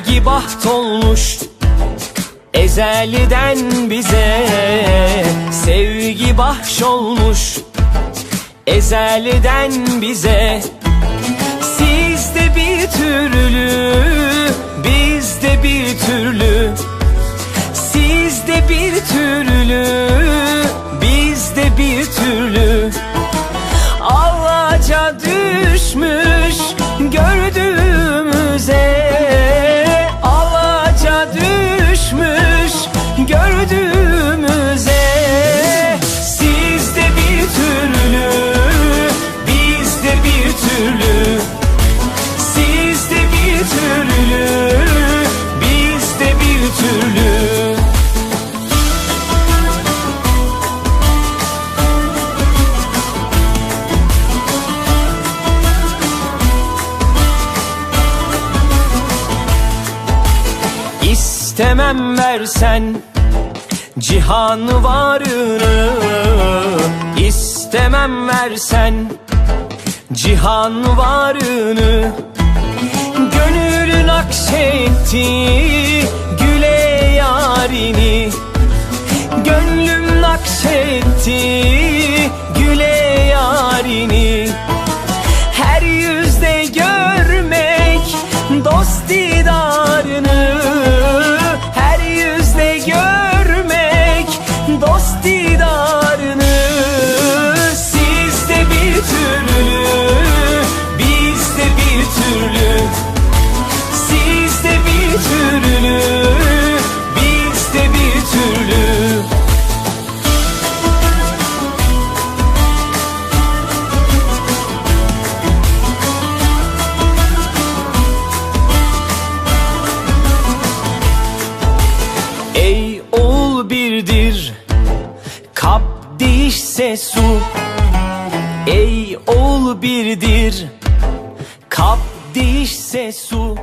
Sevgi baht olmuş. Ezelden bize Sevgi bahş olmuş. Ezelden bize Sizde bir türlü Bizde bir türlü. Sizde bir türlü Bizde bir türlü. Ağaca düşmüş türlü Bizde bir türlü. İstemem versen cihan varını İstemem versen cihan varını Gönül Kap değişse su Ey oğul birdir. Kap değişse su